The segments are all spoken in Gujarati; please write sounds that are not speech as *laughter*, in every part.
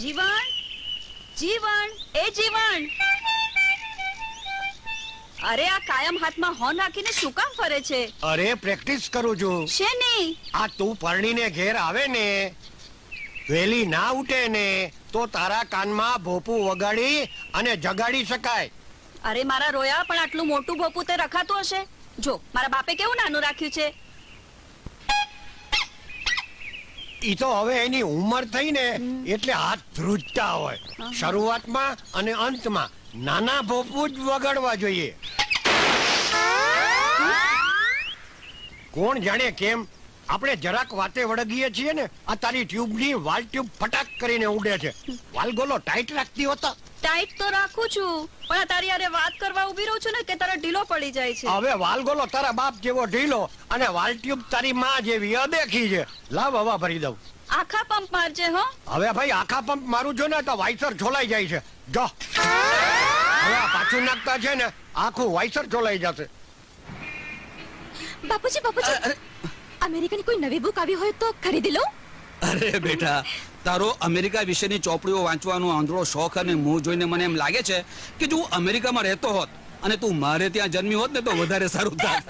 જીવન જીવન એ જીવન. અરે આ કાયમ હાથમાં હોન રાખીને શું કામ ફરે છે? અરે પ્રેક્ટિસ કરું છું. શેની? આ તું પરણીને ઘેર આવે ને વેલી ના ઉઠે ને તો તારા કાનમાં ભોપું વગાડી અને જગાડી શકાય. અરે મારા રોયા પણ આટલું મોટું ભોપું તે રખાતું હશે? જો મારા બાપે કેવું નાનું રાખ્યું છે? ઈ તો હવે એની ઉંમર થઈ ને એટલે હાથ ધ્રુજતા હોય. શરૂઆતમાં અને અંતમાં નાના ભોપું જ વગાડવા જોઈએ. કોણ જાણે કેમ આપણે જરાક વાતે વળગીએ છીએ ને આ તારી ટ્યુબની વાલ ટ્યુબ ફટાક કરીને ઉડે છે. વાલગોલો ટાઈટ રાખતી હોતા ટાઈટ તો રાખું છું પણ તારી હારે વાત કરવા ઊભી રહું છું ને કે તારા ઢીલો પડી જાય છે. હવે વાલગોલો તારા બાપ જેવો ઢીલો અને વાલ ટ્યુબ તારી માં જેવી અદેખી છે. લાવ હવા ભરી દઉં. આખા પંપ મારજે હો. હવે ભાઈ આખા પંપ મારું જો ને તો વાઇસર છોલાઈ જાય છે. જો. હવે પાછું નાખતા છે ને આખું વાઇસર છોલાઈ જશે. બાપુજી બાપુજી. અમેરિકાની કોઈ નવી બુક આવી હોય તો ખરીદી લઉં? અરે બેટા તારો અમેરિકા વિશેની ચોપડીઓ વાંચવાનો આંધળો શોખ અને મોહ જોઈને મને એમ લાગે છે કે જો હું અમેરિકામાં રહેતો હોત અને તું મારે ત્યાં જન્મી હોત ને તો વધારે સારું થાત.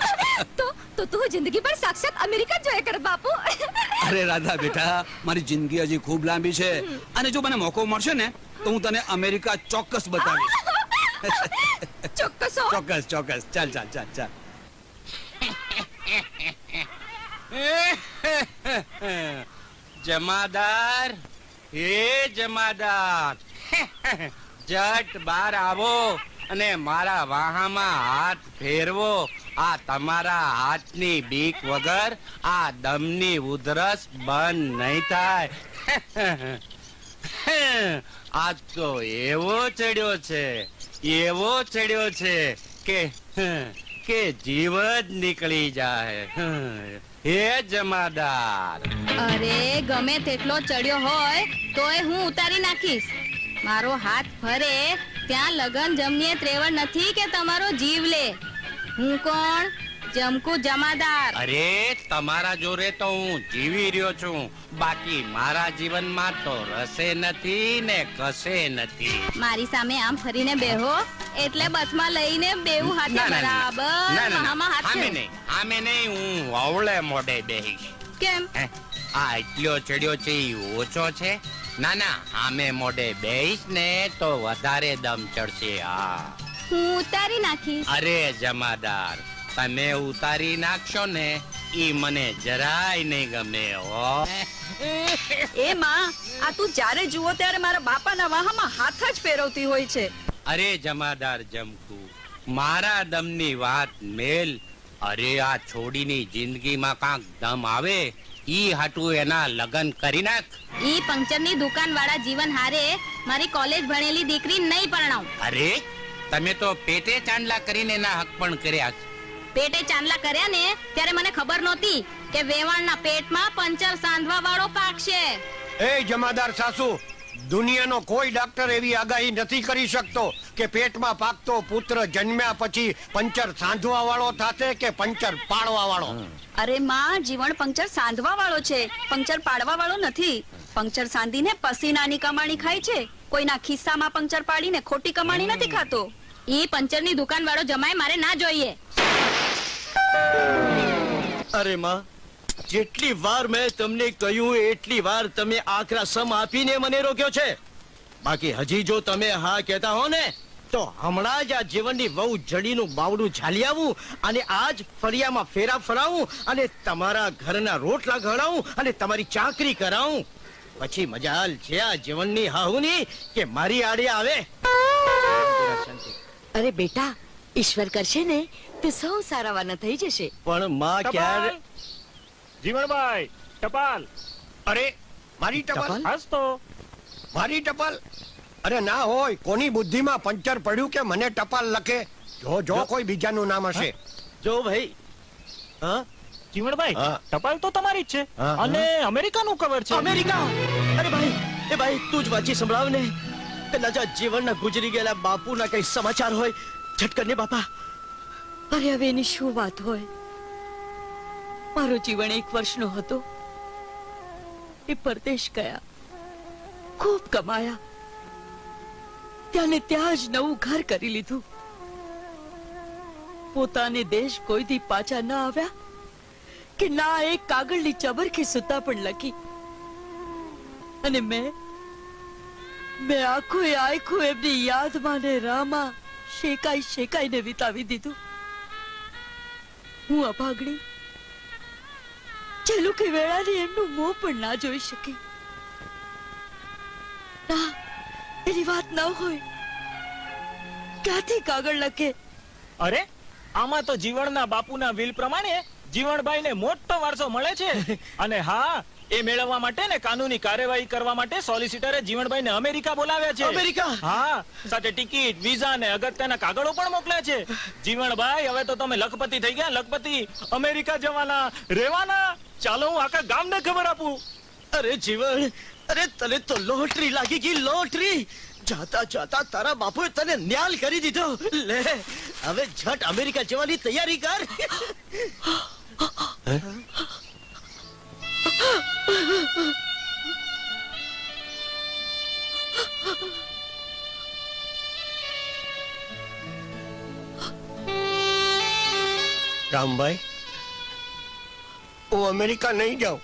તો તો તું જિંદગી પર સાક્ષાત અમેરિકા જ જોયા કર બાપુ. અરે રાધા બેટા મારી જિંદગી હજી ખૂબ લાંબી છે અને જો મને મોકો મળશે ને તો હું તને અમેરિકા ચોક્કસ બતાવીશ. *laughs* ચોક્કસ ચોક્કસ ચોક્કસ. ચાલ ચાલ ચાલ ચાલ. *laughs* *laughs* જમાદાર, હે જમાદાર. *laughs* જટ બાર આવો અને મારા વાહામાં હાથ ફેરવો. આ તમારા હાથની બીક વગર આ દમની ઉધરસ બંધ નહીં થાય. *laughs* આજ તો એવો ચડ્યો છે, એવો ચડ્યો છે કે *laughs* કે જીવ જ નીકળી જાય. હે જમાદાર. અરે ગમે તેટલો ચડ્યો હોય તોય હું ઉતારી નાખીશ. મારો હાથ ફરે ત્યાં લગન જમનીએ ત્રેવડ નથી કે તમારો જીવ લે. હું કોણ? જમકુ જમાદાર. અરે તમારા જોરે તો હું જીવી રહ્યો છું. બાકી મારા જીવનમાં તો રસે નથી ને કસે નથી. મારી સામે આમ ફરીને બેહો. એટલે બસમાં લઈને બેઉ હાથે. બરાબર. મહામાં હાથ આમે નહીં આમે નહીં હું અવળે મોઢે બેહીશ. કેમ? આ એટલો ચડ્યો છે ઓછો છે. ના ના આમે મોઢે બેહીશ ને તો વધારે દમ ચડશે આ હું ઉતારી નાખીશ. અરે જમાદાર તમે ઉતારી નાખશો ને ઈ મને જરાય નહીં ગમે હો. એ માં આ તું જ્યારે જુઓ ત્યારે મારા બાપાના વાહામાં હાથ જ ફેરવતી હોય છે. અરે જમાદાર જમકુ મારા દમની વાત મેલ. અરે આ છોડીની જિંદગીમાં કાંક દમ આવે ઈ હાટું એના લગન કરી નાખ. ઈ પંક્ચરની દુકાન વાળા જીવન હારે મારી કોલેજ ભણેલી દીકરી નહીં પરણાવ. અરે તમે તો પેટે ચાંદલા કરીને એના હક પણ કર્યા છે. પેટે ચાંદલા કર્યા ને ત્યારે મને ખબર નહોતી કે વેવાણના પેટમાં પંચર સાંધવા વાળો પાક છે. એ જમાદાર સાસુ દુનિયાનો કોઈ ડાક્ટર એવી આગાહી નથી કરી શકતો કે પેટમાં પાકતો પુત્ર જન્મ્યા પછી પંચર સાંધવા વાળો થાશે કે પંચર પાડવા વાળો અરે માં જીવન પંક્ચર સાંધવા વાળો છે. પંક્ચર પાડવા વાળો નથી. પંક્ચર સાંધીને પસીનાની કમાણી ખાય છે. કોઈના ખિસ્સામાં પંક્ચર પાડીને ખોટી કમાણી નથી ખાતો. એ પંચરની દુકાન વાળો જમાય મારે ના જોઈએ. અરે માં જેટલી વાર મેં તમને કહ્યું એટલી વાર તમે આખરા સમ આપીને મને રોક્યો છે. બાકી હજી જો તમે હા કહેતા હો ને તો હમણાં જ આ જીવનની બહુ જડીનું બાવડું ઝાલી આવું અને આજ ફળિયામાં ફેરા ફરાવું અને તમારા ઘરના રોટલા ઘડાવું અને તમારી ચાકરી કરાવું. પછી મજાલ છે આ જીવનની હાહુની કે મારી આડે આવે. અરે બેટા ઈશ્વર કરશે ને તો સૌ સારાવાના થઈ જશે. પણ માં ક્યારે જીવણભાઈ ટપાલ. અરે મારી ટપાલ? હાસ તો મારી ટપાલ? અરે ના હોય કોની બુદ્ધિમાં પંચર પડ્યું કે મને ટપાલ લખે? જો જો કોઈ બીજાનું નામ હશે. જો ભાઈ. હા? જીવણભાઈ હા. ટપાલ તો તમારી જ છે. હા, અને અમેરિકાનું કવર છે. અમેરિકા? અરે ભાઈ એ ભાઈ તું જ વાંચી સંભળાવ ને. કદાચ આ જીવનના ગુજરી ગયેલા બાપુના કઈ સમાચાર હોય? ઝટકર ને બાપા. અરે હવે એની શું વાત હોય? મારો જીવન એક વર્ષનો હતો. એ પરદેશ ગયા. ખૂબ કમાયા. ત્યાં ત્યાં જ નવું ઘર કરી લીધું. પોતાને દેશ કોઈથી પાછા ના આવ્યા કે ના એક કાગળની ચબરખી સુતા પણ લખી. અને મેં મેં આખું આખું એમની યાદમાં ને રામાં શેકાઈ શેકાઈને વિતાવી દીધું. હું અભાગણી છેલ્લું વેળાને એમનું મોં પણ ના જોઈ શકે. ના એની વાત ના હોય. ક્યાંથી કાગળ લખે? અરે આમાં તો જીવણના બાપુના વિલ પ્રમાણે જીવણભાઈને મોટો વારસો મળે છે. *laughs* અને હા એ મેળવવા માટે ને કાનૂની કાર્યવાહી કરવા માટે સોલિસિટરે જીવણભાઈને અમેરિકા બોલાવ્યા છે. અમેરિકા? હા સાથે ટિકિટ વિઝા ને અગત્યના કાગળો પણ મોકલ્યા છે. જીવણભાઈ હવે તો તમે લખપતિ થઈ ગયા. લખપતિ અમેરિકા જવાના રહેવાના. ચાલો હું આખા ગામને ખબર આપું. અરે જીવન, અરે તને તો લોટરી લાગી ગઈ, લોટરી. જાતા જાતા તારા બાપુએ તને ન્યાલ કરી દીધો. લે, હવે ઝટ અમેરિકા જવાની તૈયારી કર. રામભાઈ? હું અમેરિકા નહીં જાઉં.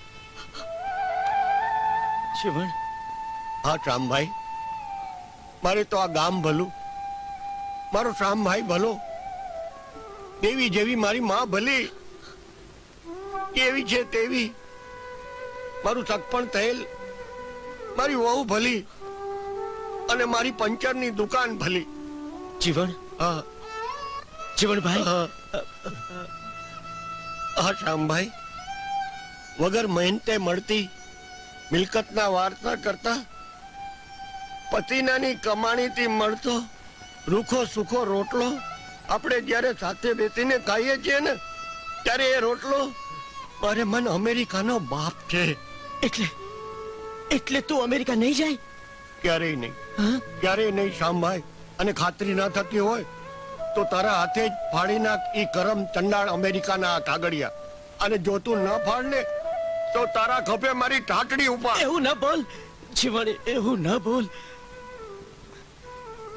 શિવણ? હા રામભાઈ મારે તો આ ગામ ભલું. મારો શ્યામભાઈ ભલો. દેવી જેવી મારી માં ભલી. કેવી છે તેવી. મારું સગપણ થયેલ. મારી વહુ ભલી. અને મારી પંચરની દુકાન ભલી. જીવન હા. જીવનભાઈ હા શ્યામભાઈ. વગર મહેનતે મળતી મિલકતના વાર્તા કરતા પતિનાની કમાણીથી મળતો રૂખો સુખો રોટલો આપણે જ્યારે સાથે બેસીને ખાઈએ છીએ ને ત્યારે એ રોટલો મારે મન અમેરિકાનો બાપ છે. એટલે એટલે તું અમેરિકા નહીં જાય? ક્યારેય નહીં? ક્યારેય નહીં સાંભાય અને ખાતરી ના થતી હોય તો તારા હાથે જ ફાડી નાખ એ કરમ ચંડાળ અમેરિકાના કાગળિયા. અને જો તું ન ફાડને તો તારા ખભે મારી ટાટડી ઉપર એવું ન બોલ. જીવન એવું ન બોલ.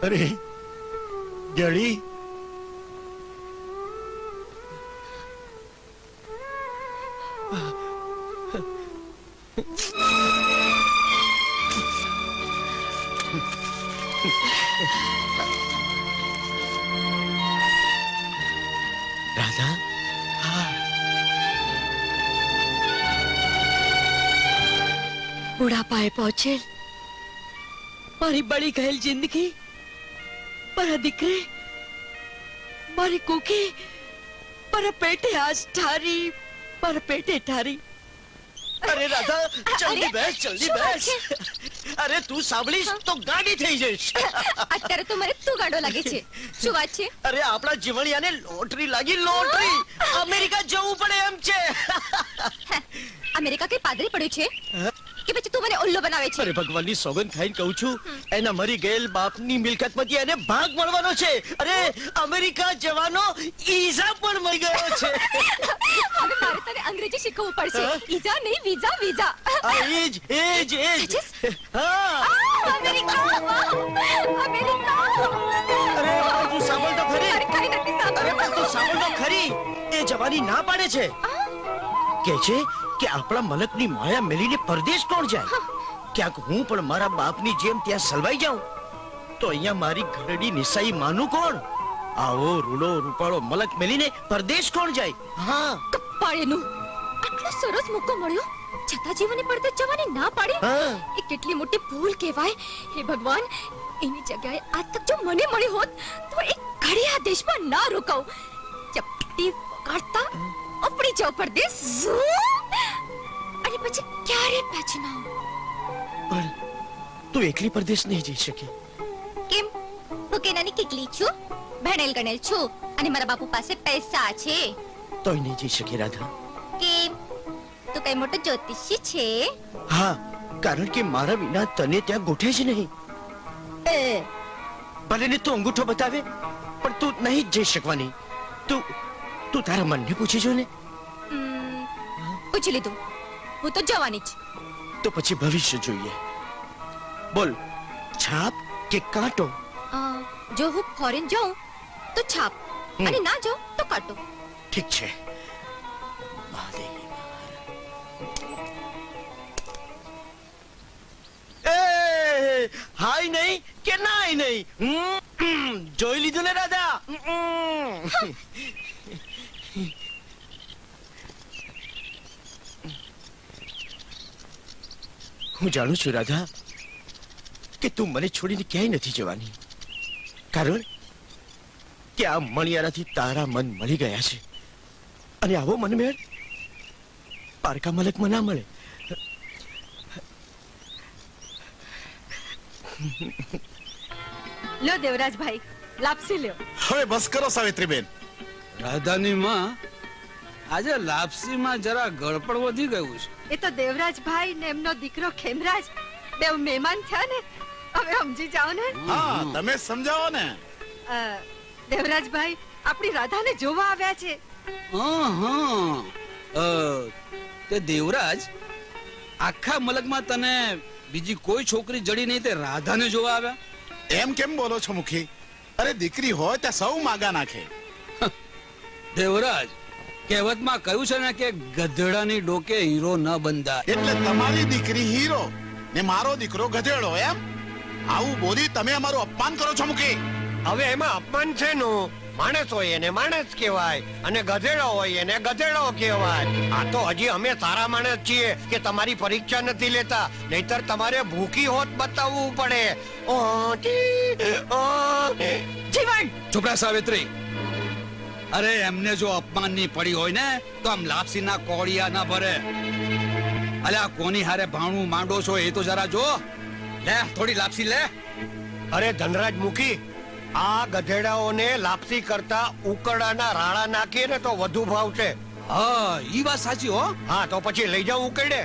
અરે જડી રાધા બુઢાપાએ પહોંચેલ. મારી બળી ગયેલ જિંદગી મારા દીકરે મારી કુકી મારા પેટે આજ ઠારી મારા પેટે ઠારી. અરે રાધા જલ્દી બેસ જલ્દી બેસ. અરે તું સાંભળીશ તો ગાડી થઈ જઈશ. અત્યારે તો મને તું ગાડો લાગે છે? શું વાત છે? અરે આપણા જીવણિયાને લોટરી લાગી લોટરી! અમેરિકા જવું પડે એમ છે. અમેરિકા કઈ પાદરી પડ્યું છે? કે પછી તું મને ઉલ્લો બનાવે છે? અરે ભગવાનની સોગંદ ખાઈને કહું છું એના મરી ગયેલ બાપની મિલકતમાંથી એને ભાગ મળવાનો છે. અરે અમેરિકા જવાનો ઈઝા પણ મળી ગયો છે. હવે મારે તને અંગ્રેજી શીખવવું પડશે. ઈઝા નહીં વિઝા વિઝા. આ એજ એજ એજ હા. America America. અરે તું સાંભળ તો ખરી. અરે કઈ નથી અરે પણ તું સાંભળ તો ખરી. એ જવાની ના પાડે છે. કે છે કે આપણા મલકની માયા મેલીને પરદેશ કોણ જાય? ક્યાંક હું પણ મારા બાપની જેમ ત્યાં સલવાઈ જાઉં. તો અહીંયા મારી ઘરડી નિસાઈ માનું કોણ? આવો રૂડો રૂપાળો મલક મેલીને પરદેશ કોણ જાય? હા. કપાળેનું આટલો સરસ મોકો મળ્યો. છતાં જીવને પડતે જવાની ના પાડી. એ કેટલી મોટી ભૂલ કહેવાય. હે ભગવાન એની જગ્યાએ આજ તક જો મને મળી હોત તો એક ઘડી આ દેશમાં ના રોકાઉં. ચપટી કાઢતા ઉપડી જાવ પરદેશ ઝૂમ. પછી ક્યારે પાછી ના પણ તું એકલી પરદેશ નહીં જઈ શકી. કેમ? હું કેનાની કેટલી છું? ભણેલ ગણેલ છું અને મારા બાપુ પાસે પૈસા છે. તોય નહીં જઈ શકી રાધા. કેમ? તું કઈ મોટો જ્યોતિષી છે? હા કારણ કે મારા વિના તને ત્યાં ગોઠે જ નહીં. ભલે ને તું અંગૂઠો બતાવે પણ તું નહીં જ જઈ શકવાની. તું તું તારા મનને પૂછી જો ને. પૂછી લીધું. હું તો જવાની જ. તો પછી ભવિષ્ય જોઈએ. બોલ છાપ કે કાંટો? જો હું ફોરેન જાઉં તો છાપ. અને ના જાઉં તો કાંટો. ઠીક છે. એ હાય નહીં કે નાય નહીં? જોઈ લીધું ને દાદા? હું જાણું છું રાધા કે તું મને છોડીને ક્યાંય નથી જવાની. કારણ કે આ મણિયારાથી તારા મન મળી ગયા છે. અને આવો મનમેળ પારકા મલકમાં ના મળે. લો દેવરાજભાઈ લાપસી લ્યો. હવે બસ કરો સાવિત્રીબેન. રાધાની માં આજે લાપસીમાં જરા ગળપણ વધી ગયું છે. એ તો દેવરાજભાઈ ને એમનો દીકરો ખેમરાજ બે મહેમાન થયા ને હવે સમજી જાઓ ને. હા તમે સમજાવો ને. અ, દેવરાજભાઈ આપણી રાધાને જોવા આવ્યા છે. હા હા. અ, તે દેવરાજ આખા મલકમાં તને બીજી કોઈ છોકરી જડી નહીં તે રાધાને જોવા આવ્યા? એમ કેમ બોલો છો મુખી? અરે દીકરી હોય ત્યાં સૌ માગા નાખે. દેવરાજ કહેવતમાં કહ્યું છે ને કે ગધેડાની ડોકે હીરો ન બંધાય. એટલે તમારી દીકરી હીરો ને મારો દીકરો ગધેડો એમ? આવું બોલી તમે અમારું અપમાન કરો છો મુકે હવે એમાં અપમાન છે નું માણસ હોય એને માણસ કહેવાય અને ગધેડો હોય એને ગધેડો કહેવાય. આ તો હજી અમે સારા માણસ છીએ કે તમારી પરીક્ષા નથી લેતા નહીતર તમારે ભૂખી હોત બતાવવું પડે. ઓ, જીવન! ચોપડા સાવિત્રી અરે એમને જો અપમાનની પડી હોય ને તો આમ લાપસીના કોળિયા ના ભરે. અલ્યા કોની હારે ભાણું માંડો છો એ તો જરા જો. લે થોડી લાપસી લે. અરે ધનરાજ મુખી આ ગધેડાઓને લાપસી કરતા ઉકરડાના રાળા નાખીએ ને તો વધુ ભાવ છે. હા ઈ વાત સાચી હો. હા તો પછી લઈ જાવ ઉકળે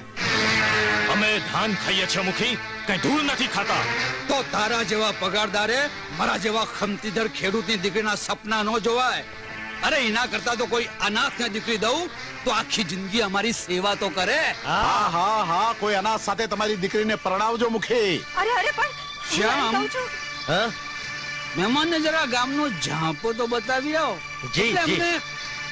અમે ધાન ખાઈએ છીએ મુખી કઈ ધૂળ નથી ખાતા. તો તારા જેવા પગારદારે મારા જેવા ખમતીધર ખેડૂતની દીકરીના સપના ન જોવાય. અરે એના કરતા તો કોઈ અનાથ ને દીકરી દઉં તો આખી જિંદગી અમારી સેવા તો કરે. હા હા હા કોઈ અનાથ સાથે તમારી દીકરીને પરણાવજો મુખી. અરે અરે પણ શ્યામ. મહેમાનને જરા ગામનો ઝાંપો તો બતાવી આવો. જી, જી.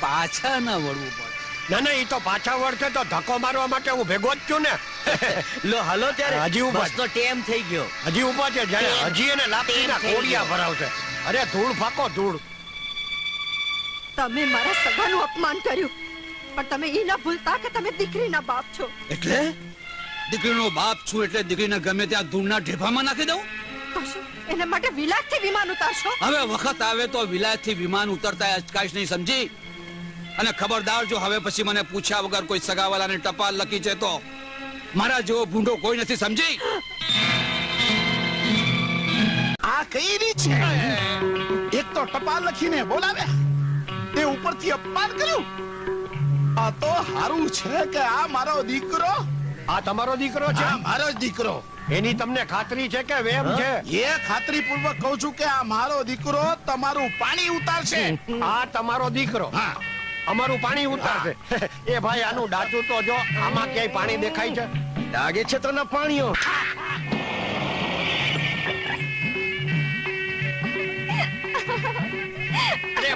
પાછા ન વળવું પડે. ના ના એ તો પાછા વળશે તો ધક્કો મારવા માટે હું ભેગો જ છું ને. *laughs* લો હાલો ત્યારે. હજી ઊભા તો ટેમ થઈ ગયો. હજી ઊભા છે જાણે હજી એને લાપસીના કોડિયા ભરાવશે. અરે ધૂળ ફાકો ધૂળ. તમે મારા સગાનું અપમાન કર્યું. પણ તમે એ ના ભૂલતા કે તમે દીકરીના બાપ છો. એટલે? દીકરીનો બાપ છું એટલે દીકરીને ગમે ત્યાં ધૂળના ઢેફામાં નાખી દઉં? તો શું? એના માટે વિલાસથી વિમાન ઉતારશો? હવે વખત આવે તો વિલાયતથી વિમાન ઉતરતા અચકાશ નહીં સમજી? અને ખબરદાર જો હવે પછી મને પૂછ્યા વગર કોઈ સગાવાલાને ટપાલ લખી છે તો? મારા જેવો ભૂંડો કોઈ નથી સમજી? આ કઈ રીત છે? એક તો ટપાલ લખીને બોલાવે. તે ઉપરથી અપમાન કર્યું? આ તો હારું છે કે આ મારો દીકરો? આ તમારો દીકરો છે? આ મારો દીકરો. એની તમને ખાતરી છે કે વેમ છે? એ ખાતરી પૂર્વક કહું છું કે આ મારો દીકરો તમારું પાણી ઉતારશે. આ તમારો દીકરો? હા. અમારું પાણી ઉતારશે. એ ભાઈ આનું ડાચું તો જો આમાં ક્યાંય પાણી દેખાય છે? લાગે છે તો પાણીઓ.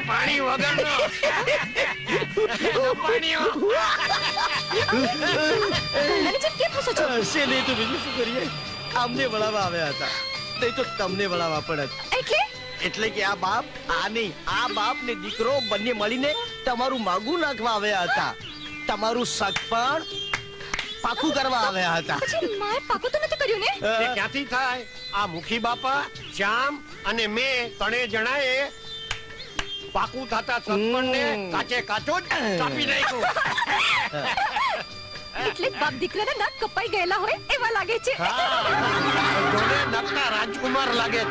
પાણી વગરનો. પાણીઓ. અને કેમ હસો છો? હશે નહીં તો બીજું શું કરીએ? અમને વળાવવા આવ્યા હતા. નહીં તો તમને વળાવવા પડત. એટલે? એટલે કે આ બાપ આ નહીં આ બાપ ને દીકરો બંને મળીને તમારું માગું નાખવા આવ્યા હતા. તમારું સગપણ પાકું કરવા આવ્યા હતા. મારે પાકો તો નથી કર્યું ને? ક્યાંથી થાય? આ મુખી બાપા શ્યામ અને મેં ત્રણે જણાએ પાકું થતા સત્પણને કાચે કાચો જ કાપી નાખ્યો. *laughs* એટલે બાપ દીકરાના નાક કપાઈ ગયેલા હોય એવા લાગે છે. હા. *laughs* રાજકુમાર લાગે.